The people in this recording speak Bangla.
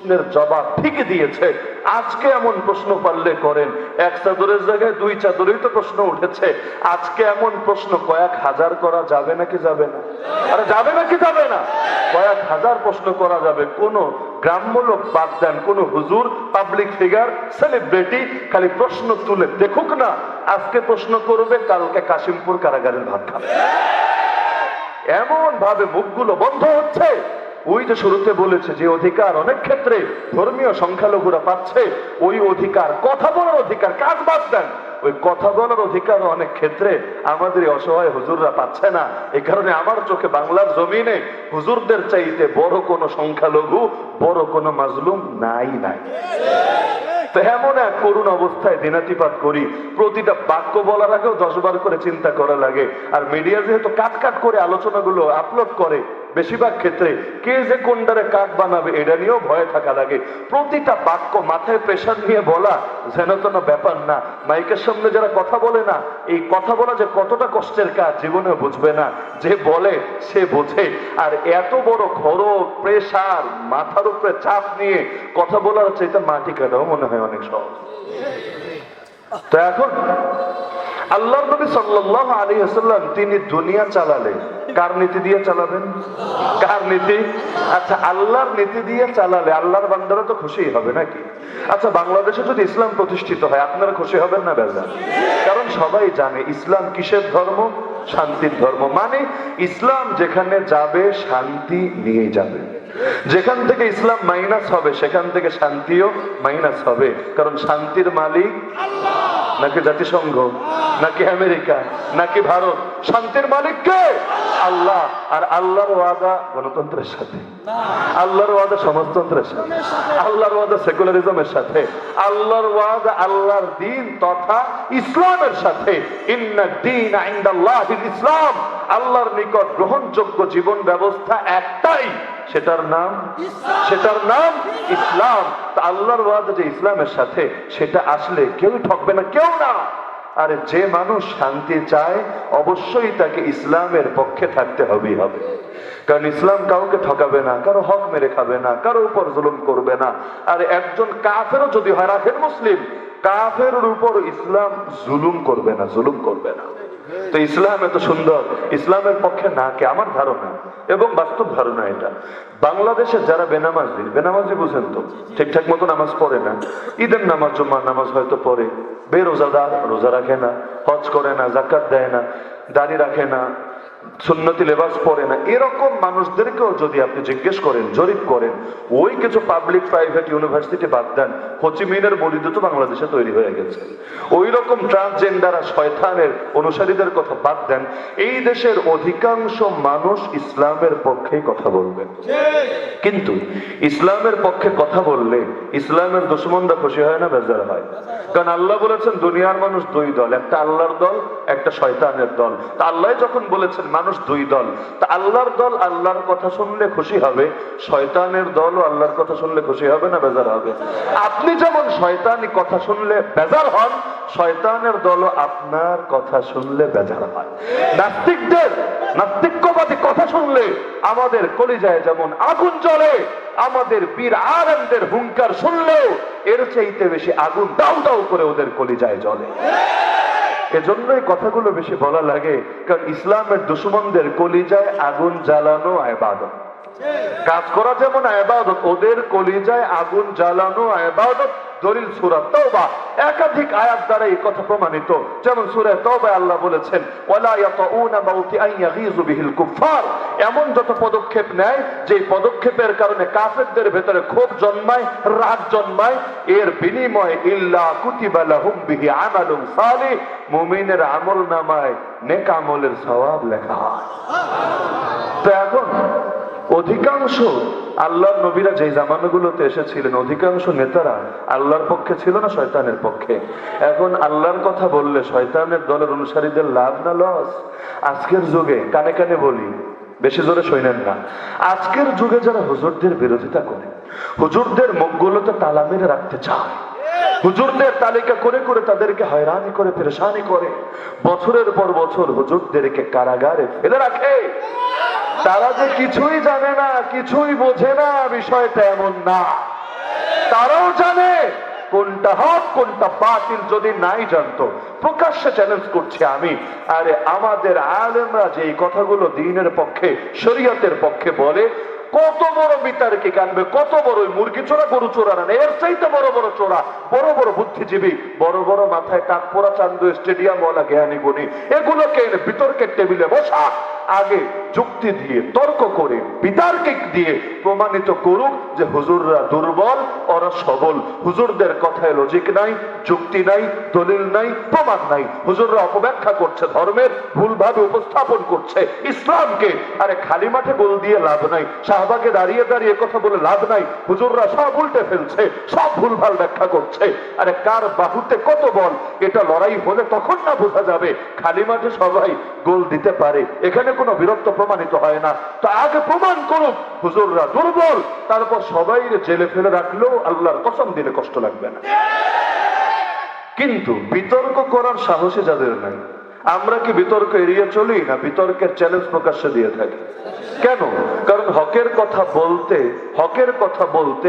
প্রশ্নের জবাব ঠিকই দিয়েছে। আজকে এমন প্রশ্ন পারলে করেন। এক চাদরের জায়গায় দুই চাদরেই তো প্রশ্ন উঠেছে। আজকে এমন প্রশ্ন কয়েক হাজার করা যাবে নাকি যাবে না? আরে যাবে নাকি যাবে না? কয়েক হাজার প্রশ্ন করা যাবে। কোন গ্রাম্য লোক বাদ দেন, কোন হুজুর পাবলিক ফিগার সেলিব্রিটি খালি প্রশ্ন তুলে দেখুক না। আজকে প্রশ্ন করবে, কালকে কাশিমপুর কারাগারের ভাত খাবে। এমন ভাবে মুখগুলো বন্ধ হচ্ছে। ওই যে শুরুতে বলেছে যে অধিকার অনেক ক্ষেত্রে ধর্মীয় সংখ্যালঘুরা পাচ্ছে, ওই অধিকার, কথা বলার অধিকার, কাজ বাদ দেন। ওই কথা বলার অধিকার অনেক ক্ষেত্রে আমাদের অসহায় হুজুররা পাচ্ছে না। এই কারণে আমার চোখে বাংলার জমিনে হুজুরদের চাইতে বড় কোনো সংখ্যালঘু, বড় কোনো মাজলুম নাই নাই তো এমন এক করুণ অবস্থায় দিনাতিপাত করি। প্রতিটা বাক্য বলার আগেও দশবার করে চিন্তা করা লাগে। আর মিডিয়া যেহেতু কাট কাট করে আলোচনাগুলো আপলোড করে বেশিরভাগ ক্ষেত্রে কে যে কোনটারে কাক বানাবে, এটা নিয়েও ভয়ে থাকা লাগে। প্রতিটা বাক্য মাথায় প্রেশার নিয়ে বলা যেন তেন ব্যাপার না। মাইকের সামনে যারা কথা বলে না, এই কথা বলা যে কতটা কষ্টের কাজ জীবনে বুঝবে না। যে বলে, সে বোঝে। আর এত বড় খরচ প্রেশার মাথার উপরে চাপ নিয়ে কথা বলার চাইতে মাটি কাটাও মনে হয় অনেক সহজ। তো এখন আল্লাহ নবী সাল্লাহ আলী হাসাল্লাম তিনি দুনিয়া চালালে কার নীতি দিয়ে চালাবেন? কার নীতি? আচ্ছা আল্লাহর নীতি দিয়ে চালালে আল্লাহর বান্দারা তো খুশি হবে নাকি? আচ্ছা বাংলাদেশে যদি ইসলাম প্রতিষ্ঠিত হয়, আপনারা খুশি হবেন না বেজা কারণ সবাই জানে, ইসলাম কিসের ধর্ম? শান্তির ধর্ম। মানে ইসলাম যেখানে যাবে, শান্তি নিয়ে যাবে। যেখান থেকে ইসলাম মাইনাস হবে, সেখান থেকে শান্তিও মাইনাস হবে। কারণ শান্তির মালিক নাকি জাতিসংঘ, নাকি আমেরিকা, নাকি ভারত? শান্তির মালিক কে? আল্লাহ। আর আল্লাহর ওয়াদা গণতন্ত্রের সাথে। আল্লাহর ওয়াদা সমাজতন্ত্রের সাথে। আল্লাহর ওয়াদা সেকুলারিজমের সাথে। আল্লাহর ওয়াদা আল্লাহর দিন তথা ইসলামের সাথে। ইন্না দিন ইনদাল্লাহিল ইসলাম। আল্লাহর নিকট গ্রহণযোগ্য জীবন ব্যবস্থা একটাই সেটার নাম সেটার নাম ইসলাম। তা আল্লাহর ওয়াদা যে ইসলামের সাথে সেটা আসলে কেউ ঠকবে না কেউ না। আরে যে মানুষ শান্তি চায় অবশ্যই তাকে ইসলামের পক্ষে থাকতে হবেই হবে। কারণ ইসলাম কাউকে ঠকাবে না কারও হক মেরে খাবে না কারও উপর জুলুম করবে না। আর একজন কাফেরও যদি হয় রাখেন মুসলিম কাফের উপর ইসলাম জুলুম করবে না, জুলুম করবে না। তো ইসলাম এত সুন্দর, ইসলামের পক্ষে না কে? আমার ধারণা। এবং বাস্তব ধারণা এটা। বাংলাদেশে যারা বেনামাজি বেনামাজি বুঝেন তো, ঠিকঠাক মতো নামাজ পড়ে না। ঈদের নামাজ, জুম্মার নামাজ হয়তো পড়ে। বে বেরোজাদার রোজা রাখে না, হজ করে না জাকাত দেয় না, দাড়ি রাখে না সুন্নতি লেবাস পরে না, এরকম মানুষদেরকেও যদি আপনি জিজ্ঞেস করেন, জরিপ করেন, ওই কিছু পাবলিক প্রাইভেট ইউনিভার্সিটি বাদ দেন, হোচিমিনের মরিদ তো বাংলাদেশে তৈরি হয়ে গেছে। ওই রকম ট্রান্সজেন্ডার আর শয়তানের অনুসারীদের কথা বাদ দেন, এই দেশের অধিকাংশ মানুষ ইসলামের পক্ষেই কথা বলবেন কিন্তু ইসলামের পক্ষে কথা বললে ইসলামের দুশ্মনরা খুশি হয় না, বেজার হয়। কারণ আল্লাহ বলেছেন, দুনিয়ার মানুষ দুই দল, একটা আল্লাহর দল, একটা শয়তানের দল। তা আল্লাহ যখন বলেছেন, মানুষ দুই দল। তা আল্লাহর দল আল্লাহর কথা শুনলে খুশি হবে, শয়তানের দল ও আল্লাহর কথা শুনলে খুশি হবে না বেজার হবে? আপনি যেমন শয়তানি কথা শুনলে বেজার হন, শয়তানের দল আপনার কথা শুনলে বেজার হয়। নাস্তিকদের, নাস্তিক্যবাদী কথা শুনলে আমাদের কলিজায় যেমন আগুন জ্বলে, আমাদের বীর আনন্দের হুঙ্কার শুনলেও এর চাইতে বেশি আগুন দাউ দাউ করে ওদের কলিজায় জ্বলে। এজন্যই কথাগুলো বেশি বলা লাগে কারণ ইসলামের দুশ্মনদের কলিজায় আগুন জ্বালানো আবাদত কাজ করা যেমন আবাদত, ওদের কলিজায় আগুন জ্বালানো আবাদত, দলিল সুরা তওবা। একাধিক আয়াত দ্বারা এই কথা প্রমাণিত। যেমন সূরা তওবায় আল্লাহ বলেছেন, ওয়ালা ইয়াতাউনা মাউতি আন ইয়াগিযু বিহিল কুফার এমন যত পদক্ষেপ নেয় যে পদক্ষেপের কারণে কাফেরদের ভেতরে ক্ষোভ জন্মায়, রাগ জন্মায়, এর বিনিময়ে ইল্লা কুতিবা লাহুম বিহি আমালুন সালিহ। মুমিনের আমল নামায় নেক আমলের সওয়াব লেখা হয়। তো এখন অধিকাংশ আল্লাহর নবীরা যে জামানাগুলোতে এসেছিলেন, অধিকাংশ নেতারা আল্লাহর পক্ষে ছিল না, শয়তানের পক্ষে। এখন আল্লাহর কথা বললে শয়তানের দলের অনুসারীদের লাভ না লস? আজকের যুগে কানে কানে বলি, বেশি জোরে শোনেন না। আজকের যুগে যারা হুজুরদের বিরোধিতা করে, হুজুরদের মুখগুলোতে তালা মেরে রাখতে চায়, হুজুরদের তালিকা করে করে তাদেরকে হয়রানি করে, পেরেশানি করে, বছরের পর বছর হুজুরদেরকে কারাগারে ফেলে রাখে। তারা যে কিছুই জানে না, কিছুই বোঝে না, বিষয়টা এমন না। তারাও জানে কোনটা হক, কোনটা বাতিল, যদি নাই জানতো। প্রকাশ্যে চ্যালেঞ্জ করছি আমি। আরে আমাদের আলেমরা যে কথাগুলো দিনের পক্ষে, শরীয়তের পক্ষে বলে কত বড় বিতারকে কানবে, কত বড় মুরগি চোরা, গরু চোরা না এর চাইতে বড় বড় চোরা, বড় বড় বুদ্ধিজীবী, বড় বড় মাথায় টাক পোড়া চান্দু স্টেডিয়াম ওয়ালা জ্ঞানী গুণী, এগুলোকে এনে বিতর্কের টেবিলে বসা, আগে যুক্তি দিয়ে, তর্ক করে, বিতার্কিক দিয়ে প্রমাণিত করুক যে হুজুররা দুর্বল, ওরা সবল। হুজুরদের কথায় লজিক নাই, যুক্তি নাই, দলিল নাই, প্রমাণ নাই। হুজুররা অপব্যাখ্যা করছে, ধর্মের ভুলভাবে উপস্থাপন করছে, ইসলামকে আরে খালি মাঠে গোল দিয়ে লাভ নাই শাহবাগে দাঁড়িয়ে দাঁড়িয়ে কথা বলে লাভ নাই। হুজুররা সব উল্টে ফেলছে, সব ভুলভাল ব্যাখ্যা করছে। আরে কার বাহুতে কত বল? এটা লড়াই হলে তখন না বোঝা যাবে। খালি মাঠে সবাই গোল দিতে পারে। এখানে কোনো বিরক্ত প্রমাণিত হয় না। তো আগে প্রমাণ করুক, হুজুররা দুর্বল। তারপর সবাই জেলে ফেলে রাখলেও আল্লাহর কসম দিলে কষ্ট লাগবে না। কিন্তু বিতর্ক করার সাহসী যাদের নাই, আমরা কি বিতর্ক এড়িয়ে চলি না? বিতর্কের চ্যালেঞ্জ প্রকাশ্যে দিয়ে থাকি। কেন? হকের কথা বলতে হকের কথা বলতে